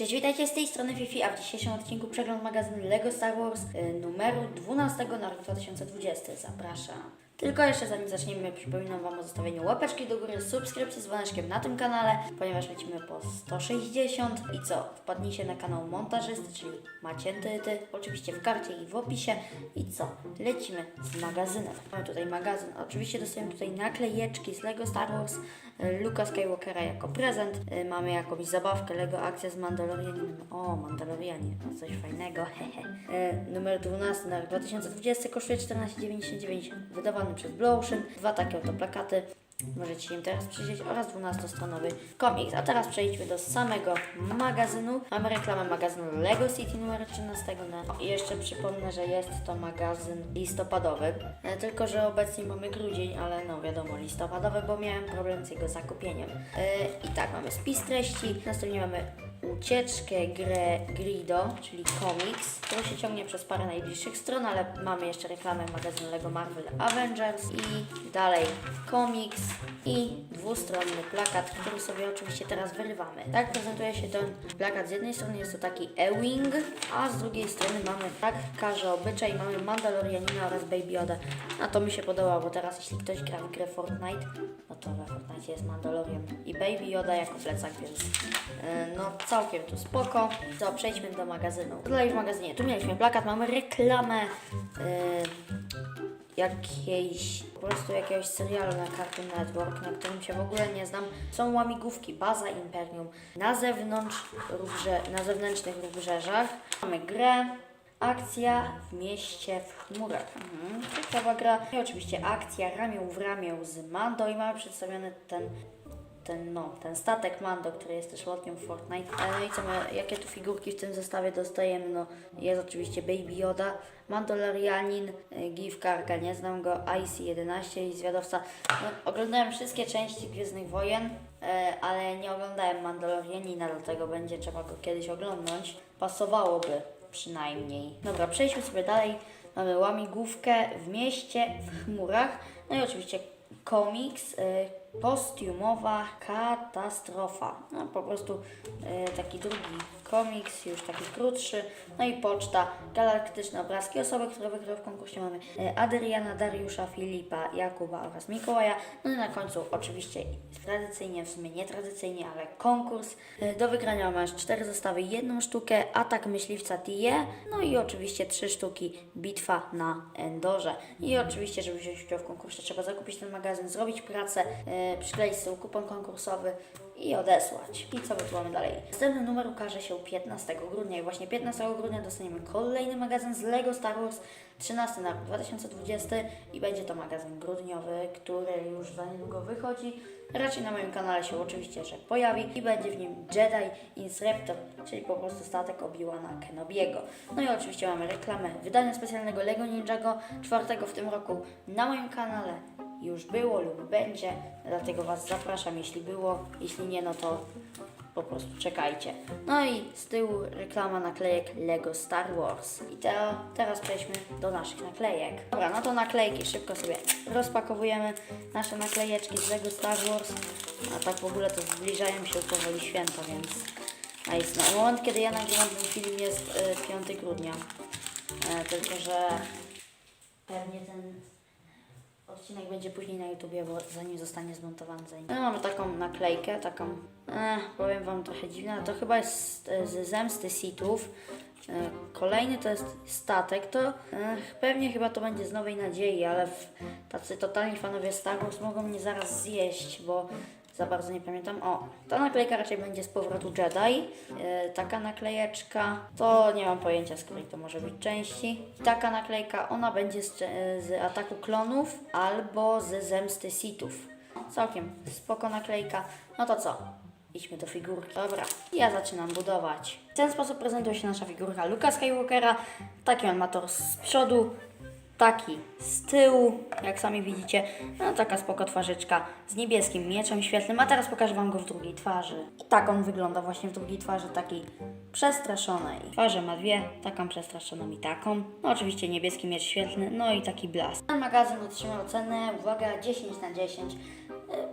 Cześć, witajcie z tej strony Fifi, a w dzisiejszym odcinku przegląd magazynu LEGO Star Wars y, numeru 12 na rok 2020. Zapraszam. Tylko jeszcze zanim zaczniemy, przypominam Wam o zostawieniu łapeczki do góry, subskrypcji z dzwoneczkiem na tym kanale, ponieważ lecimy po 160 i co? Wpadnijcie na kanał montażysty, czyli Macie Tyty, oczywiście w karcie i w opisie i co? Lecimy z magazynem. Mamy tutaj magazyn, oczywiście dostajemy tutaj naklejeczki z LEGO Star Wars, y, Luka Skywalkera jako prezent, y, mamy jakąś zabawkę LEGO akcja z Mandalorianinem, o Mandalorianie, coś fajnego, hehe. Y, Numer 12 na rok 2020 kosztuje 14,99, wydawany przez Blue dwa takie oto plakaty, możecie im teraz przyjrzeć oraz 12-stronowy komiks. A teraz przejdźmy do samego magazynu. Mamy reklamę magazynu Lego City numer 13. Na... I jeszcze przypomnę, że jest to magazyn listopadowy, e, tylko że obecnie mamy grudzień, ale no wiadomo listopadowy, bo miałem problem z jego zakupieniem. E, I tak, mamy spis treści, następnie mamy ucieczkę, grę Grido, czyli komiks, który się ciągnie przez parę najbliższych stron, ale mamy jeszcze reklamę magazynu Lego Marvel Avengers i dalej komiks i dwustronny plakat, który sobie oczywiście teraz wyrywamy. Tak prezentuje się ten plakat. Z jednej strony jest to taki E-Wing, a z drugiej strony mamy tak każe obyczaj, mamy Mandalorianina oraz Baby Yoda. A to mi się podoba, bo teraz jeśli ktoś gra w grę Fortnite, no to we Fortnite jest Mandalorian i Baby Yoda jako plecak, więc yy, no całkiem tu spoko. To przejdźmy do magazynu. Tutaj w magazynie, tu mieliśmy plakat, mamy reklamę yy, jakiejś, po prostu jakiegoś serialu na Cartoon Network, na którym się w ogóle nie znam. Są łamigłówki, baza Imperium. Na zewnątrz, rubrze, na zewnętrznych wybrzeżach mamy grę, akcja w mieście w chmurach. Mhm. Ciekawa gra. I oczywiście akcja ramię w ramię z Mando i mamy przedstawiony ten ten, no, ten statek Mando, który jest też lotnią w Fortnite. E, No i co my, jakie tu figurki w tym zestawie dostajemy? No, jest oczywiście Baby Yoda, Mandalorianin, e, Give Karga, nie znam go, IC-11 i Zwiadowca. No, oglądałem wszystkie części Gwiezdnych Wojen, e, ale nie oglądałem Mandalorianina, dlatego będzie trzeba go kiedyś oglądnąć. Pasowałoby przynajmniej. Dobra, przejdźmy sobie dalej. Mamy łamigłówkę w mieście, w chmurach. No i oczywiście komiks, y, kostiumowa katastrofa. No po prostu y, taki drugi komiks, już taki krótszy. No i poczta, galaktyczne obrazki. Osoby, które wygrały w konkursie mamy y, Adriana, Dariusza, Filipa, Jakuba oraz Mikołaja. No i na końcu oczywiście tradycyjnie, w sumie nie tradycyjnie, ale konkurs. Y, Do wygrania masz cztery zestawy, jedną sztukę, atak myśliwca TIE, no i oczywiście trzy sztuki bitwa na Endorze. I oczywiście, żeby wziąć udział w konkursie, trzeba zakupić ten magazyn, zrobić pracę, przykleić sobie kupon konkursowy i odesłać. I co my tu mamy dalej? Następny numer ukaże się 15 grudnia i właśnie 15 grudnia dostaniemy kolejny magazyn z LEGO Star Wars 13 na rok 2020 i będzie to magazyn grudniowy, który już za niedługo wychodzi. Raczej na moim kanale się oczywiście, że pojawi i będzie w nim Jedi Insurrector, czyli po prostu statek Obi-Wana Kenobiego. No i oczywiście mamy reklamę wydania specjalnego Lego Ninjago, czwartego w tym roku na moim kanale już było lub będzie, dlatego Was zapraszam, jeśli było, jeśli nie, no to po prostu czekajcie. No i z tyłu reklama naklejek Lego Star Wars. I te, teraz przejdźmy do naszych naklejek. Dobra, no to naklejki szybko sobie rozpakowujemy nasze naklejeczki z Lego Star Wars. A tak w ogóle to zbliżają się powoli święta, więc nice. No, moment, kiedy ja nagrywam ten film jest y, 5 grudnia. E, tylko, że pewnie ten Odcinek będzie później na YouTubie, bo zanim zostanie zmontowany. Zanim... No, mamy taką naklejkę, taką, eh, powiem Wam trochę dziwne, ale to chyba jest z Zemsty Sithów. E, Kolejny to jest statek, to eh, pewnie chyba to będzie z Nowej Nadziei, ale w, tacy totalni fanowie Star Wars mogą mnie zaraz zjeść, bo za bardzo nie pamiętam. O, ta naklejka raczej będzie z powrotu Jedi. E, taka naklejeczka, to nie mam pojęcia z której to może być części. Taka naklejka, ona będzie z, cze- z ataku klonów albo ze zemsty Sithów. Całkiem spoko naklejka. No to co? Idźmy do figurki. Dobra, ja zaczynam budować. W ten sposób prezentuje się nasza figurka Luka Skywalkera. Taki on ma tor z przodu, taki z tyłu, jak sami widzicie. No taka spoko twarzyczka z niebieskim mieczem świetlnym, a teraz pokażę Wam go w drugiej twarzy. I tak on wygląda właśnie w drugiej twarzy, takiej przestraszonej. Twarze ma dwie, taką przestraszoną i taką. No oczywiście niebieski miecz świetlny, no i taki blask. Ten magazyn otrzymał cenę, uwaga, 10 na 10.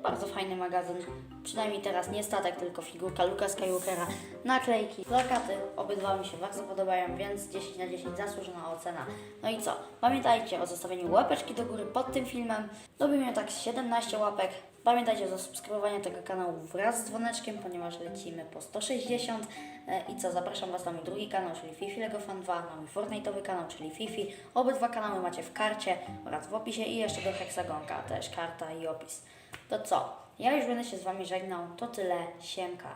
Bardzo fajny magazyn. Przynajmniej teraz nie statek, tylko figurka Luka Skywalkera, naklejki, plakaty. Obydwa mi się bardzo podobają, więc 10 na 10 zasłużona ocena. No i co? Pamiętajcie o zostawieniu łapeczki do góry pod tym filmem. Lubimy tak z 17 łapek. Pamiętajcie o zasubskrybowaniu tego kanału wraz z dzwoneczkiem, ponieważ lecimy po 160. E, I co, zapraszam Was na mój drugi kanał, czyli Fifi Lego Fan 2, na mój Fortnite'owy kanał, czyli Fifi. Obydwa kanały macie w karcie oraz w opisie i jeszcze do Hexagonka, też karta i opis. To co? Ja już będę się z Wami żegnał. To tyle. Siemka.